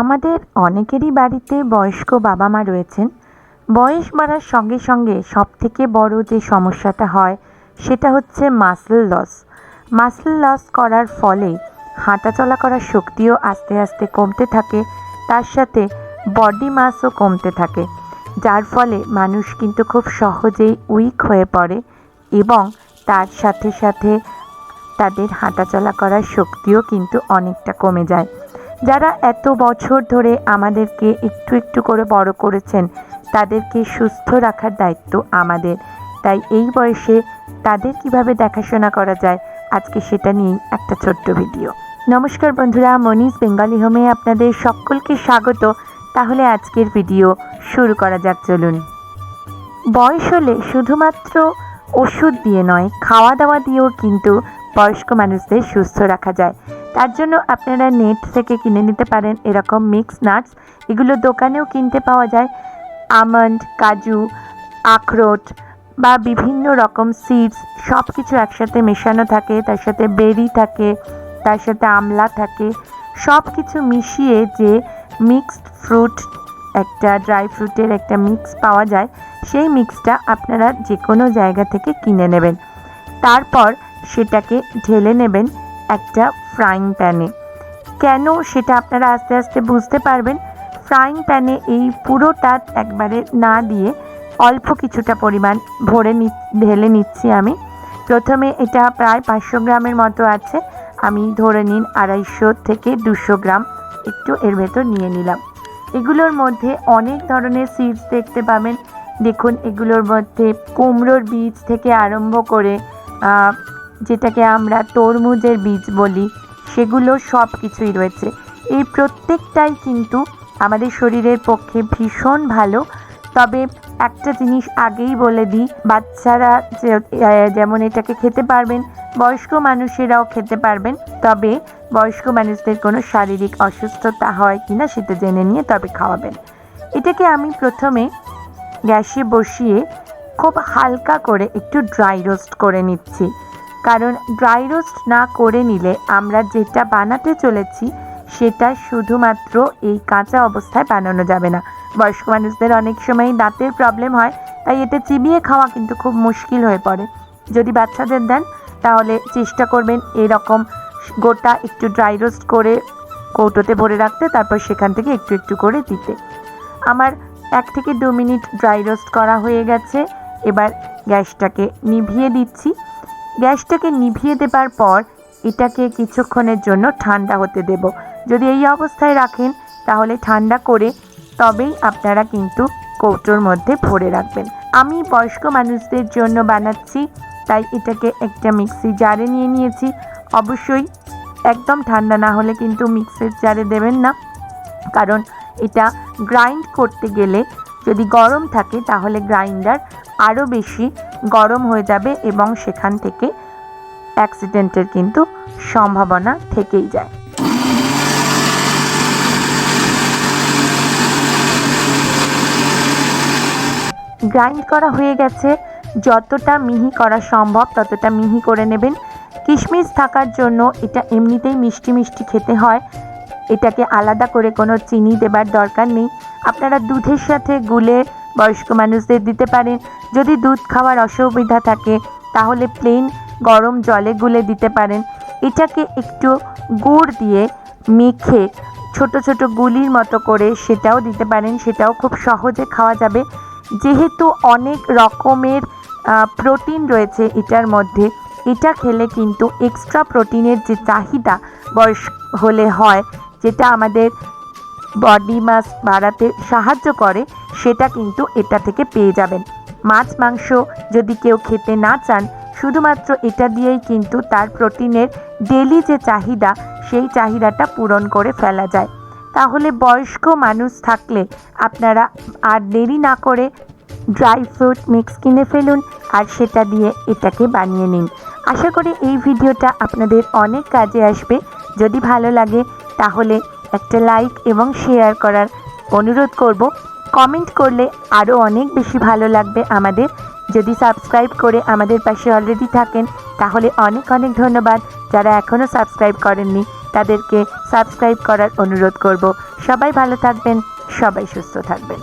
আমাদের অনেকেরই বাড়িতে বয়স্ক বাবা মা রয়েছেন। বয়স বাড়ার সঙ্গে সঙ্গে সবথেকে বড় যে সমস্যাটা হয়, সেটা হচ্ছে মাসল লস মাসল লস করার ফলে হাঁটাচলা করার শক্তিও আস্তে আস্তে কমতে থাকে, তার সাথে বডি মাসও কমতে থাকে, যার ফলে মানুষ কিন্তু খুব সহজেই উইক হয়ে পড়ে এবং তার সাথে সাথে তাদের হাঁটাচলা করার শক্তিও কিন্তু অনেকটা কমে যায়। যারা এত বছর ধরে আমাদেরকে একটু একটু করে বড় করেছেন, তাদেরকে সুস্থ রাখার দায়িত্ব আমাদের। তাই এই বয়সে তাদের কীভাবে দেখাশোনা করা যায়, আজকে সেটা নিয়েই একটা ছোট্ট ভিডিও। নমস্কার বন্ধুরা, মনীষ বেঙ্গলি হোমে আপনাদের সকলকে স্বাগত। তাহলে আজকের ভিডিও শুরু করা যাক, চলুন। বয়স হলে শুধুমাত্র ওষুধ দিয়ে নয়, খাওয়া দাওয়া দিয়েও কিন্তু বয়স্ক মানুষদের সুস্থ রাখা যায়। তার জন্য আপনারা নেট থেকে কিনে নিতে পারেন এরকম মিক্স নাটস এগুলো দোকানেও কিনতে পাওয়া যায়। আমন্ড কাজু, আখরোট বা বিভিন্ন রকম সিডস সব কিছু একসাথে মেশানো থাকে, তার সাথে বেরি থাকে, তার সাথে আমলা থাকে। সব কিছু মিশিয়ে যে মিক্সড ফ্রুট একটা ড্রাই ফ্রুটের একটা মিক্স পাওয়া যায়, সেই মিক্সটা আপনারা যে কোনো জায়গা থেকে কিনে নেবেন। তারপর সেটাকে ঢেলে নেবেন। একটা ফ্রাইং প্যানে কেন সেটা আপনারা আস্তে আস্তে বুঝতে পারবেন? ফ্রাইং প্যানে এই পুরোটা একবারে না দিয়ে অল্প কিছুটা পরিমাণ ভরে নি, ঢেলে নিচ্ছি আমি। প্রথমে এটা প্রায় পাঁচশো গ্রামের মতো আছে। আমি ধরে নিন আড়াইশো থেকে দুশো গ্রাম একটু এর ভেতর নিয়ে নিলাম। এগুলোর মধ্যে অনেক ধরনের সিডস দেখতে পাবেন। দেখুন, এগুলোর মধ্যে কুমড়োর বীজ থেকে আরম্ভ করে যেটাকে আমরা তরমুজের বীজ বলি, সেগুলো সব কিছুই রয়েছে। এই প্রত্যেকটাই কিন্তু আমাদের শরীরের পক্ষে ভীষণ ভালো। তবে একটা জিনিস আগেই বলে দিই, বাচ্চারা যেমন এটাকে খেতে পারবেন, বয়স্ক মানুষেরাও খেতে পারবেন। তবে বয়স্ক মানুষদের কোনো শারীরিক অসুস্থতা হয় কিনা সেটা জেনে নিয়ে তবে খাওয়াবেন। এটাকে আমি প্রথমে গ্যাসে বসিয়ে খুব হালকা করে একটু ড্রাই রোস্ট করে নিচ্ছি। কারণ ড্রাই রোস্ট না করে নিলে আমরা যেটা বানাতে চলেছি, সেটা শুধুমাত্র এই কাঁচা অবস্থায় বানানো যাবে না। বয়স্ক মানুষদের অনেক সময় দাঁতের প্রবলেম হয়, তাই এতে চিবিয়ে খাওয়া কিন্তু খুব মুশকিল হয়ে পড়ে। যদি বাচ্চাদের দেন, তাহলে চেষ্টা করবেন এরকম গোটা একটু ড্রাই রোস্ট করে কৌটোতে ভরে রাখতে, তারপর সেখান থেকে একটু একটু করে দিতে। আমার এক থেকে দু মিনিট ড্রাই রোস্ট করা হয়ে গেছে। এবার গ্যাসটাকে নিভিয়ে দিচ্ছি। গ্যাসটাকে নিভিয়ে দেবার পর এটাকে কিছুক্ষণের জন্য ঠান্ডা হতে দেব। যদি এই অবস্থায় রাখেন, তাহলে ঠান্ডা করে তবেই আপনারা কিন্তু কৌটোর মধ্যে ভরে রাখবেন। আমি বয়স্ক মানুষদের জন্য বানাচ্ছি, তাই এটাকে একটা মিক্সি জারে নিয়ে নিয়েছি। অবশ্যই একদম ঠান্ডা না হলে কিন্তু মিক্সির জারে দেবেন না, কারণ এটা গ্রাইন্ড করতে গেলে যদি গরম থাকে তাহলে গ্রাইন্ডার আরও বেশি গরম হয়ে যাবে এবং সেখান থেকে অ্যাক্সিডেন্টের কিন্তু সম্ভাবনা থেকেই যায়। গ্রাইন্ড করা হয়ে গেছে, যতটা মিহি করা সম্ভব ততটা মিহি করে নেবেন। কিশমিশ থাকার জন্য এটা এমনিতেই মিষ্টি মিষ্টি খেতে হয়। এটাকে আলাদা করে কোনো চিনি দেবার দরকার নেই। আপনারা দুধের সাথে গুলে বয়স্ক মানুষদের দিতে পারেন। যদি দুধ খাওয়ার অসুবিধা থাকে, তাহলে প্লেন গরম জলে গুলে দিতে পারেন। এটাকে একটু গুড় দিয়ে মেখে ছোট ছোট গুলির মতো করে সেটাও দিতে পারেন। সেটাও খুব সহজে খাওয়া যাবে। যেহেতু অনেক রকমের প্রোটিন রয়েছে এটার মধ্যে, এটা খেলে কিন্তু এক্সট্রা প্রোটিনের যে চাহিদা বয়স হলে হয়, যেটা আমাদের বডি মাস বাড়াতে সাহায্য করে, সেটা কিন্তু এটা থেকে পেয়ে যাবেন। মাছ, মাংস যদি কেউ খেতে না চান, শুধুমাত্র এটা দিয়েই কিন্তু তার প্রোটিনের ডেলি যে চাহিদা, সেই চাহিদাটা পূরণ করে ফেলা যায়। তাহলে বয়স্ক মানুষ থাকলে আপনারা আর দেরি না করে ড্রাই ফ্রুট মিক্স কিনে ফেলুন আর সেটা দিয়ে এটাকে বানিয়ে নিন। আশা করি এই ভিডিওটা আপনাদের অনেক কাজে আসবে। যদি ভালো লাগে তাহলে একটা লাইক এবং শেয়ার করার অনুরোধ করব। কমেন্ট করলে আরও অনেক বেশি ভালো লাগবে আমাদের। যদি সাবস্ক্রাইব করে আমাদের পাশে অলরেডি থাকেন, তাহলে অনেক অনেক ধন্যবাদ। যারা এখনও সাবস্ক্রাইব করেননি, তাদেরকে সাবস্ক্রাইব করার অনুরোধ করব। সবাই ভালো থাকবেন, সবাই সুস্থ থাকবেন।